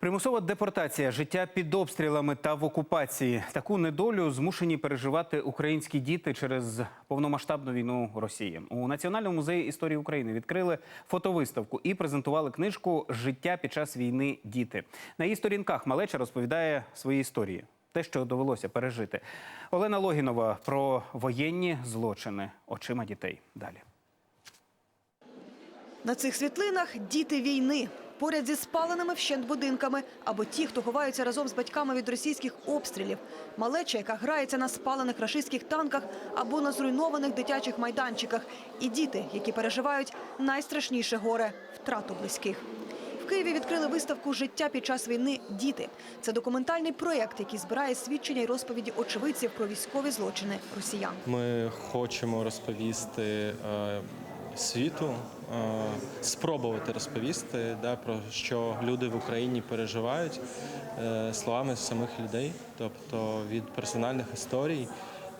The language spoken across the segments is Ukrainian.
Примусова депортація, життя під обстрілами та в окупації. Таку недолю змушені переживати українські діти через повномасштабну війну Росії. У Національному музеї історії України відкрили фотовиставку і презентували книжку Життя під час війни діти. На її сторінках малеча розповідає свої історії, те, що довелося пережити. Олена Логінова про воєнні злочини очима дітей. Далі. На цих світлинах діти війни. Поряд зі спаленими вщент будинками або ті, хто ховаються разом з батьками від російських обстрілів. Малеча, яка грається на спалених рашистських танках або на зруйнованих дитячих майданчиках. І діти, які переживають найстрашніше горе втрату близьких. В Києві відкрили виставку Життя під час війни діти. Це документальний проєкт, який збирає свідчення й розповіді очевидців про військові злочини росіян. Ми хочемо розповісти е, світу, е, спробувати розповісти, да, про що люди в Україні переживають е, словами самих людей, тобто від персональних історій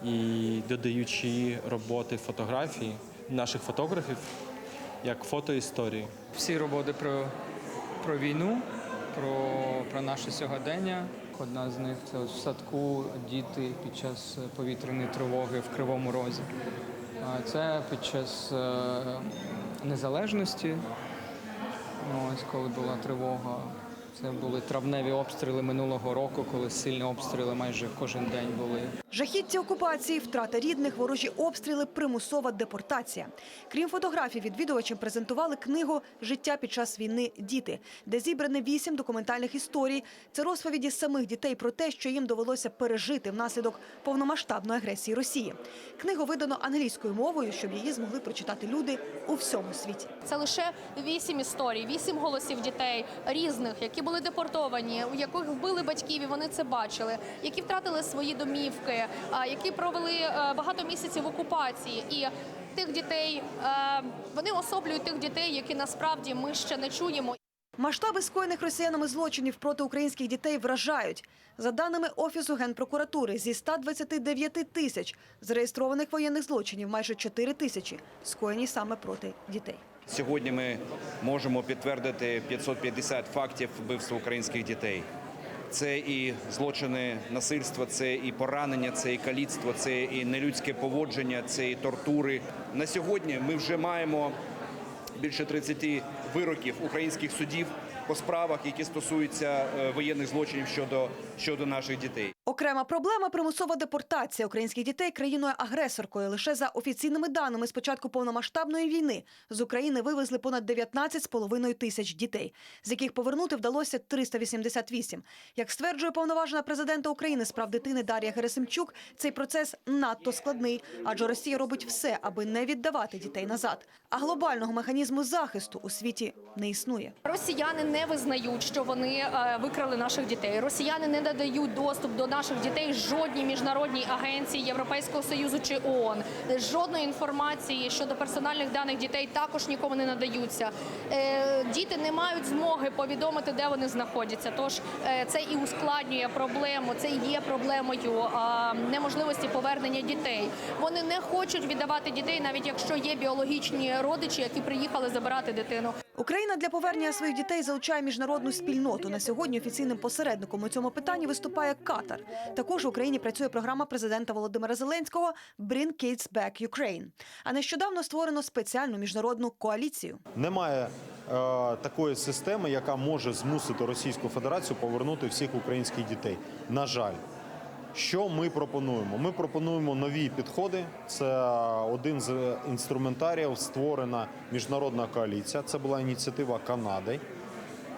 і додаючи роботи фотографій наших фотографів як фотоісторії. всі роботи про, про війну, про, про наше сьогодення. Одна з них це в садку діти під час повітряної тривоги в Кривому Розі. Це під час е, незалежності, ось коли була тривога. Це були травневі обстріли минулого року, коли сильні обстріли майже кожен день були. Жахіття окупації, втрата рідних, ворожі обстріли, примусова депортація. Крім фотографій, відвідувачам презентували книгу Життя під час війни діти, де зібране вісім документальних історій. Це розповіді самих дітей про те, що їм довелося пережити внаслідок повномасштабної агресії Росії. Книгу видано англійською мовою, щоб її змогли прочитати люди у всьому світі. Це лише вісім історій, вісім голосів дітей різних, які були депортовані, у яких вбили батьків, і вони це бачили, які втратили свої домівки, а, які провели е, багато місяців в окупації. І тих дітей е, вони особлюють тих дітей, які насправді ми ще не чуємо. Масштаби скоєних росіянами злочинів проти українських дітей вражають. За даними Офісу Генпрокуратури, зі 129 тисяч зареєстрованих воєнних злочинів майже 4 тисячі скоєні саме проти дітей. Сьогодні ми можемо підтвердити 550 фактів вбивства українських дітей. Це і злочини насильства, це і поранення, це і каліцтво, це і нелюдське поводження, це і тортури. На сьогодні ми вже маємо більше 30 вироків українських судів по справах, які стосуються е, воєнних злочинів щодо, щодо наших дітей. Окрема проблема примусова депортація українських дітей країною-агресоркою. Лише за офіційними даними з початку повномасштабної війни з України вивезли понад 19,5 тисяч дітей, з яких повернути вдалося 388. Як стверджує повноважена президента України з прав дитини Дар'я Герасимчук, цей процес надто складний, адже Росія робить все, аби не віддавати дітей назад. А глобального механізму захисту у світі не існує. Росіяни не визнають, що вони е, викрали наших дітей. Росіяни не надають доступ до наших дітей жодній міжнародній агенції Європейського союзу чи ООН. Жодної інформації щодо персональних даних дітей також нікому не надаються. Е, Діти не мають змоги повідомити, де вони знаходяться. Тож е, це і ускладнює проблему. Це і є проблемою неможливості повернення дітей. Вони не хочуть віддавати дітей, навіть якщо є біологічні родичі, які приїхали забирати дитину. Україна для повернення своїх дітей залучає міжнародну спільноту. На сьогодні офіційним посередником у цьому питанні виступає Катар. Також в Україні працює програма президента Володимира Зеленського «Bring Kids Back Ukraine». А нещодавно створено спеціальну міжнародну коаліцію. Немає е, такої системи, яка може змусити Російську Федерацію повернути всіх українських дітей. На жаль, що ми пропонуємо? Ми пропонуємо нові підходи. Це один з інструментаріїв створена міжнародна коаліція. Це була ініціатива Канади.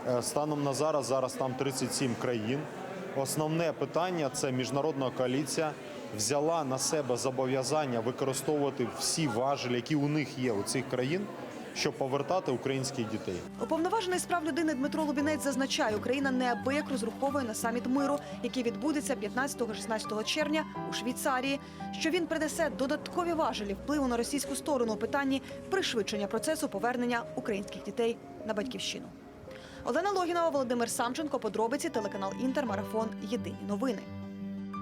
Е, Станом на зараз зараз там 37 країн. Основне питання це міжнародна коаліція взяла на себе зобов'язання використовувати всі важелі, які у них є у цих країн, щоб повертати українських дітей. Уповноважений з прав людини Дмитро Лубінець зазначає, Україна неабияк розраховує на саміт миру, який відбудеться 15-16 червня у Швейцарії, що він принесе додаткові важелі впливу на російську сторону у питанні пришвидшення процесу повернення українських дітей на батьківщину. Олена Логінова, Володимир Самченко, подробиці, телеканал Інтермарафон. Єдині новини.